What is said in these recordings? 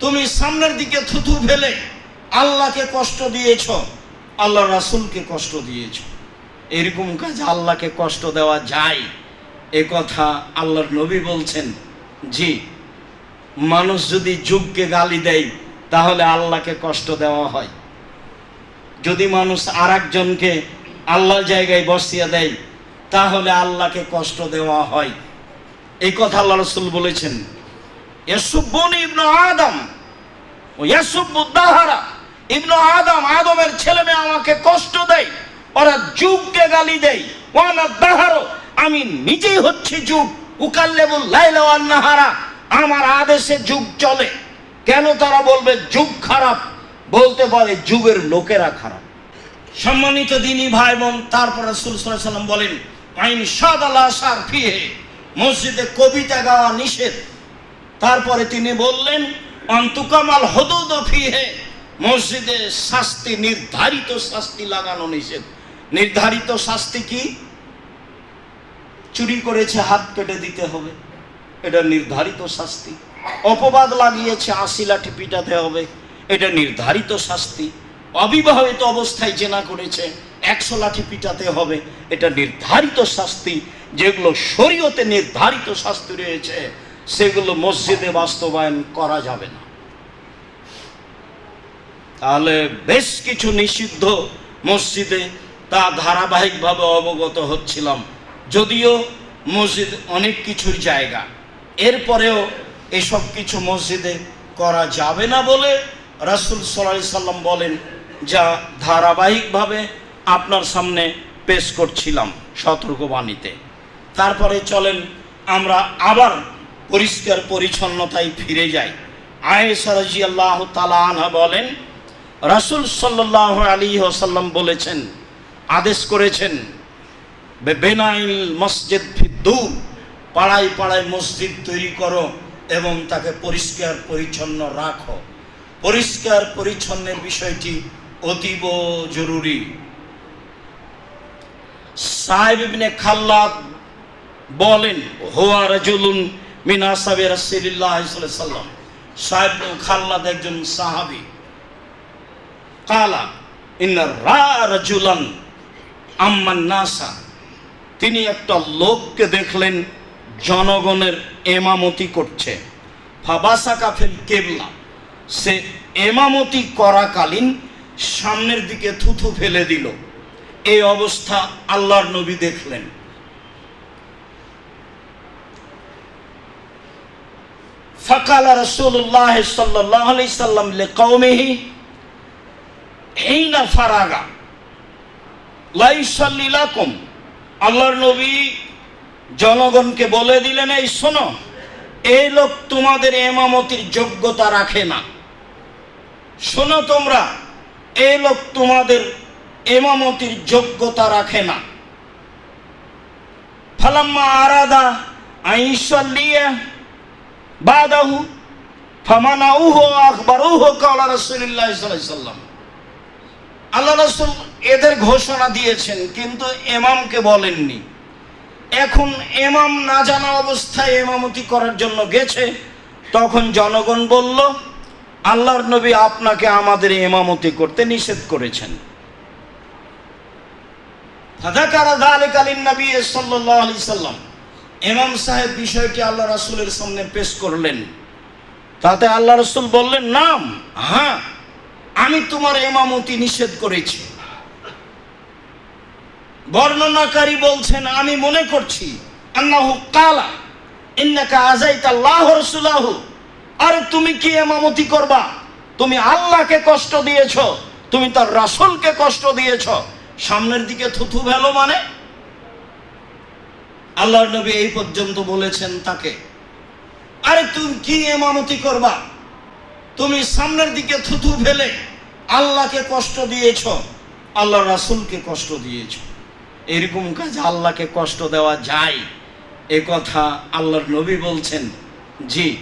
তুমি সামনের দিকে থুথু ফেলে আল্লাহকে কষ্ট দিয়েছ আল্লাহ রাসুলকে কষ্ট দিয়েছ। এরকম কাজ আল্লাহকে কষ্ট দেওয়া যায়? এ কথা আল্লাহর নবী বলছেন, জি, মানুষ যদি যুগকে গালি দেয়, তাহলে আল্লাহকে কষ্ট দেওয়া হয়। যদি মানুষ আর একজনকে আল্লাহর জায়গায় বসিয়ে দেয়, তাহলে আল্লাহকে কষ্ট দেওয়া হয়। এই কথা আল্লাহ রসুল বলেছেন। আমার আদেশে যুগ চলে। কেন তারা বলবে যুগ খারাপ? বলতে পারে যুগের লোকেরা খারাপ। সম্মানিত দিনী ভাই বোন, তারপর আলাইহি বলেন, আইন সাদ আল্লাহ সার মসজিদে কবিতা গাওয়া নিষেধ তারপরে তিনি বললেন, অন্তুকামাল হদুদ ফিহে, মসজিদে শাস্তি, নির্ধারিত শাস্তি লাগানো নিষেধ। নির্ধারিত শাস্তি কি? চুরি করেছে, হাত কেটে দিতে হবে। এটা নির্ধারিত শাস্তি। অপবাদ লাগিয়েছে, আশি লাঠি পিটাতে হবে। এটা নির্ধারিত শাস্তি। অবিবাহিত অবস্থায় জেনা করেছে, একশো লাঠি পিটাতে হবে। এটা নির্ধারিত শাস্তি। যেগুলো শরীয়তে নির্ধারিত শাস্তি রয়েছে সেগুলো মসজিদে বাস্তবায়ন করা যাবে না। তাহলে বেশ কিছু নিষিদ্ধ মসজিদে তা ধারাবাহিকভাবে অবগত হচ্ছিলাম। যদিও মসজিদ অনেক কিছুর জায়গা। এরপরেও এসব কিছু মসজিদে করা যাবে না বলে রাসুল সাল্লাহ সাল্লাম বলেন, যা ধারাবাহিকভাবে আপনার সামনে পেশ করছিলাম সতর্কবাণীতে। তারপরে চলেন আমরা আবার পরিষ্কার পরিচ্ছন্নতায় ফিরে যায়। আয়েশা আল্লাহ আনহা বলেন, রাসুল সাল্লাহ আলী ওসাল্লাম বলেছেন, আদেশ করেছেন বেনাইল মসজিদ ফিদ্দুর পাড়ায় পাড়ায় মসজিদ তৈরি করো এবং তাকে পরিষ্কার পরিচ্ছন্ন রাখো। পরিষ্কার পরিচ্ছন্নের বিষয়টি অতীব জরুরি। সাহেব ইবনে খাল্লাদ বলেন, হোয়া রাজুলুন সাল্লাম সাহেব খাল্লাদ একজন আম্মান নাসা। তিনি একটা লোককে দেখলেন, জনগণের এমামতি করছে। ফাবাসা কাফেল কেবলা। সে এমামতি করাকালীন সামনের দিকে থুথু ফেলে দিল। এই অবস্থা আল্লাহর নবী দেখলেন। ফাকালা রাসূলুল্লাহ সাল্লাল্লাহু আলাইহি সাল্লাম লিকাওমিহি হিনা ফারাগা লাইসাল্লি লাকুম আল্লাহর নবী জনগণকে বলে দিলেন, এই শোনো, এই লোক তোমাদের এমামতির যোগ্যতা রাখে না। শোনো তোমরা, এই লোক তোমাদের এমামতির যোগ্যতা রাখে না। ফালাম্মা আরাদা আইসাল্লিয়া বাদাহু, ফামানাউহু আখবারুহু কাওলা রাসূলুল্লাহ সাল্লাল্লাহু আলাইহি সাল্লাম। আল্লাহ রসুল এদের ঘোষণা দিয়েছেন, কিন্তু এমামকে বলেননি। এখন এমাম না জানা অবস্থায় এমামতি করার জন্য গেছে, তখন জনগণ বলল, আল্লাহর নবী আপনাকে আমাদের এমামতি করতে নিষেধ করেছেন। ফাদাকারা যালিকা লিন-নবী সাল্লাল্লাহু আলাইহি সাল্লাম। ইমাম সাহেব বিষয়টি আল্লাহ রাসূলের সামনে পেশ করলেন। তাতে আল্লাহ রাসূল বললেন, নাম হ্যাঁ আমি তোমার এমামতি নিষেধ করেছি। বর্ণনাকারী বলছেন, আমি মনে করছি আরে তুমি কি এমামতি করবা? তুমি আল্লাহকে কষ্ট দিয়েছ, তুমি তার রাসুলকে কষ্ট দিয়েছ। সামনের দিকে থুথু ভেলো মানে আল্লাহর নবী এই পর্যন্ত বলেছেন তাকে, আরে তুমি কি এমামতি করবা? তুমি সামনের দিকে থুথু ফেলে আল্লাহকে কষ্ট দিয়েছ আল্লাহ রাসুলকে কষ্ট দিয়েছ। এরকম কাজ আল্লাহকে কষ্ট দেওয়া যায়? এ কথা আল্লাহর নবী বলছেন, জি,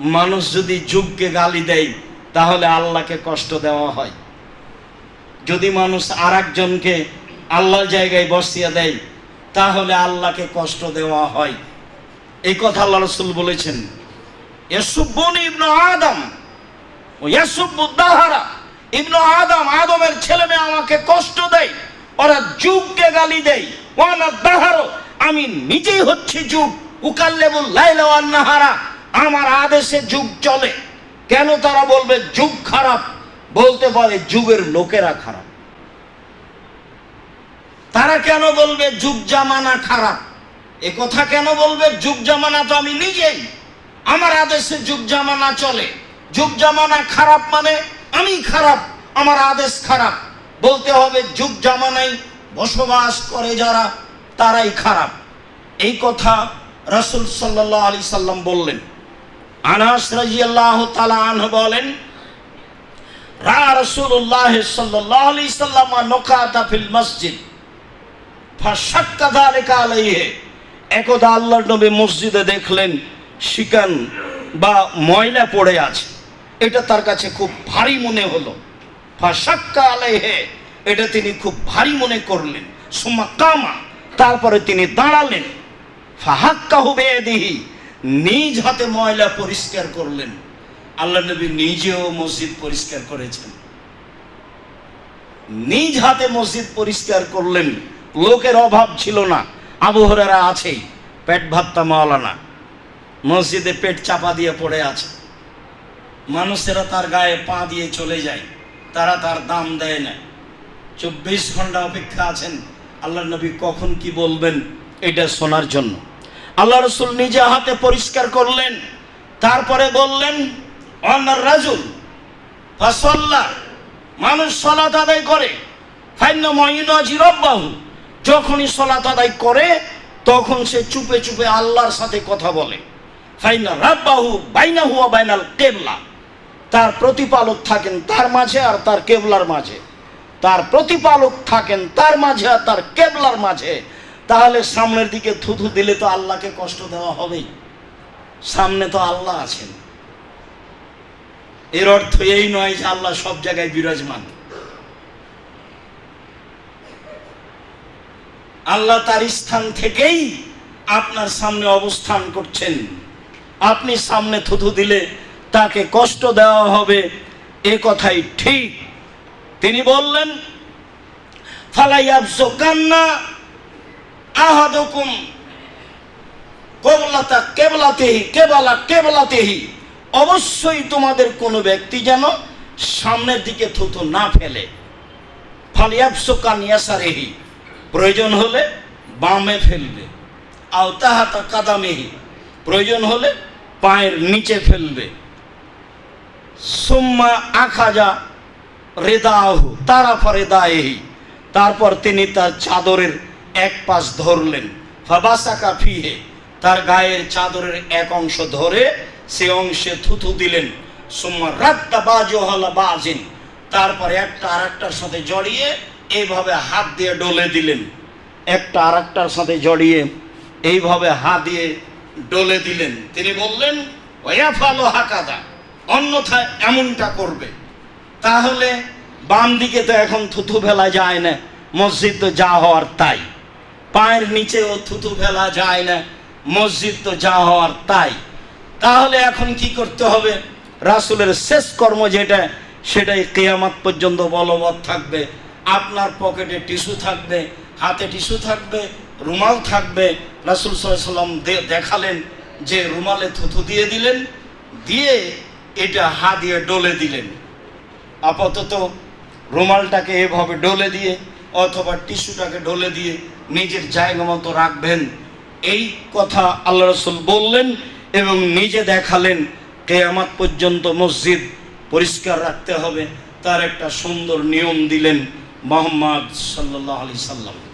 মানুষ যদি যুগকে গালি দেয়, তাহলে আল্লাহকে কষ্ট দেওয়া হয়। যদি মানুষ আর একজনকে আল্লাহর জায়গায় বসিয়ে দেয় তাহলে আল্লাহকে কষ্ট দেওয়া হয়। এই কথা আল্লাহ রসুল বলেছেন এসুব্বনি ইবনু আদম ইয়াসুবুদ্দাহারা ইবনু আদম, আদমের ছেলে মেয়ে আমাকে কষ্ট দেয়, ওরা যুগকে গালি দেয়। ওয়ানা দাহারো, আমি নিজেই হচ্ছে যুগ। উকাল্লেবুল লাইলা নাহারা আমার আদেশে যুগ চলে। কেন তারা বলবে, যুগ খারাপ। বলতে পারে, যুগের লোকেরা খারাপ। তারা কেন বলবে যুগ জামানা খারাপ? এ কথা কেন বলবে? যুগ জামানা তো আমি নিজেই। আমার আদেশে যুগ জামানা চলে। যুগ জামানা খারাপ মানে আমি খারাপ, আমার আদেশ খারাপ। বলতে হবে যুগ জামানায় বসবাস করে যারা, তারাই খারাপ। এই কথা রসুল সাল্লাহ আলি সাল্লাম বললেন। আনাস রাজিয়াল্লাহ তালা আনহ বলেন, রা রসুল্লাহ সাল্লাহ আলি সাল্লাম নকাতা ফিল মসজিদ। একদা আল্লাহর নবী মসজিদে দেখলেন শিকান বা ময়লা পড়ে আছে। এটা তার কাছে খুব ভারী মনে হলো। ফাশাক্কা আলাইহি, এটা তিনি খুব ভারী মনে করলেন। কামা, তারপরে তিনি দাঁড়ালেন। ফাহাক্কা হবে দিহি নিজ হাতে ময়লা পরিষ্কার করলেন। আল্লাহ নবী নিজেও মসজিদ পরিষ্কার করেছেন। নিজ হাতে মসজিদ পরিষ্কার করলেন। লোকের অভাব ছিল না। আবহরেরা আছেই পেট ভাত্তা মাওলানা। মসজিদে পেট চাপা দিয়ে পড়ে আছে। মানুষেরা তার গায়ে পা দিয়ে চলে যায়, তারা তার দাম দেয় না। চব্বিশ ঘণ্টা অপেক্ষা আছেন, আল্লাহ নবী কখন কি বলবেন এটা শোনার জন্য। আল্লাহ রসুল নিজে হাতে পরিষ্কার করলেন, তারপরে বললেন অন্নার রাজুল মানুষ সলাত আদায় করে ফাইন্য মহিনাজি রব্বাহু। যখনই সলাত আদায় করে, তখন সে চুপে চুপে আল্লাহর সাথে কথা বলে। ফাইনা বাইনাল কেবলা। তার প্রতিপালক থাকেন তার মাঝে আর তার কেবলার মাঝে। তার প্রতিপালক থাকেন তার মাঝে আর তার কেবলার মাঝে। তাহলে সামনের দিকে থুথু দিলে তো আল্লাহকে কষ্ট দেওয়া হবেই। সামনে তো আল্লাহ আছেন। এর অর্থ এই নয় যে আল্লাহ সব জায়গায় বিরাজমান। আল্লাহ তার স্থান থেকেই আপনার সামনে অবস্থান করছেন। আপনি সামনে থুথু দিলে তাকে কষ্ট দেওয়া হবে, এ কথাই ঠিক। তিনি বললেন ফালাইয়াবসো কান্না আহাদুকুম কবলাতা কেবলাতেহি, কেবলা কেবলাতেহি। অবশ্যই তোমাদের কোনো ব্যক্তি যেন সামনের দিকে থুতু না ফেলে। ফালিয়াবসো কানিয়াসারেহি প্রয়োজন হলে বামে ফেলবে। আও তাহাতা কাদামেহি প্রয়োজন হলে পায়ের নিচে ফেলবে। সুম্মা আখাজা রেদাহু তারা ফরেদাহি তারপর তিনি তার চাদরের এক পাশ ধরলেন। ফাবাসাকা ফিহে, তার গায়ের চাদরের এক অংশ ধরে সে অংশে থুথু দিলেন। সুম্মা রাত্তা বাজো হলা বাজিন, তারপর একটা আর একটার সাথে জড়িয়ে এইভাবে হাত দিয়ে ডলে দিলেন। একটা আর একটার সাথে জড়িয়ে এইভাবে হাত দিয়ে ডলে দিলেন। তিনি বললেন ওয়া ফালো হাকাদা, অন্যথায় এমনটা করবে। তাহলে বাম দিকে তো এখন থুথু ফেলা যায় না, মসজিদ তো যা হওয়ার তাই। পায়ের নিচেও থুথু ফেলা যায় না, মসজিদ তো যা হওয়ার তাই। তাহলে এখন কি করতে হবে? রাসুলের শেষ কর্ম যেটা, সেটাই কেয়ামাত পর্যন্ত বলবৎ থাকবে। আপনার পকেটে টিস্যু থাকবে, হাতে টিস্যু থাকবে, রুমাল থাকবে। রাসুল সাল্লাম দেখালেন যে রুমালে থুথু দিয়ে দিলেন, দিয়ে এটা হা দিয়ে ডলে দিলেন। আপাতত রুমালটাকে এভাবে ডলে দিয়ে অথবা টিস্যুটাকে ডলে দিয়ে নিজের জায়গা মতো রাখবেন। এই কথা আল্লাহ রসুল বললেন এবং নিজে দেখালেন, কেয়ামাত পর্যন্ত মসজিদ পরিষ্কার রাখতে হবে। তার একটা সুন্দর নিয়ম দিলেন। মোহাম্মদ সাল্লাহ আলি সাল্লাম।